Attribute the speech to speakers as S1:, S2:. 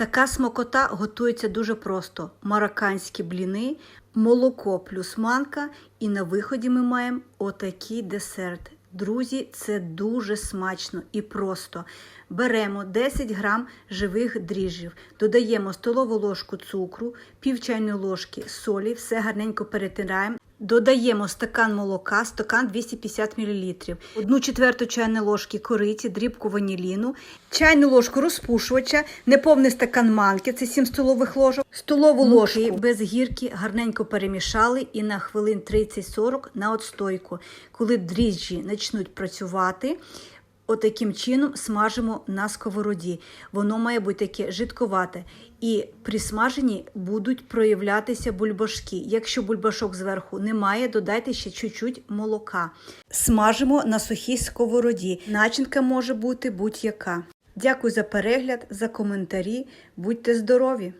S1: Така смакота готується дуже просто: марокканські бліни, молоко плюс манка, і на виході ми маємо отакий десерт. Друзі, це дуже смачно і просто. Беремо 10 грам живих дріжджів, додаємо столову ложку цукру, пів чайної ложки солі, все гарненько перетираємо. Додаємо стакан молока, стакан 250 мл, одну четверту чайної ложки кориці, дрібку ваніліну, чайну ложку розпушувача, неповний стакан манки, це 7 столових ложок, столову ложку без гірки гарненько перемішали і на хвилин 30-40 на отстойку. Коли дріжджі почнуть працювати, Отаким чином смажимо на сковороді. Воно має бути таке жидковате. І при смаженні будуть проявлятися бульбашки. Якщо бульбашок зверху немає, додайте ще чуть-чуть молока. Смажимо на сухій сковороді. Начинка може бути будь-яка. Дякую за перегляд, за коментарі. Будьте здорові!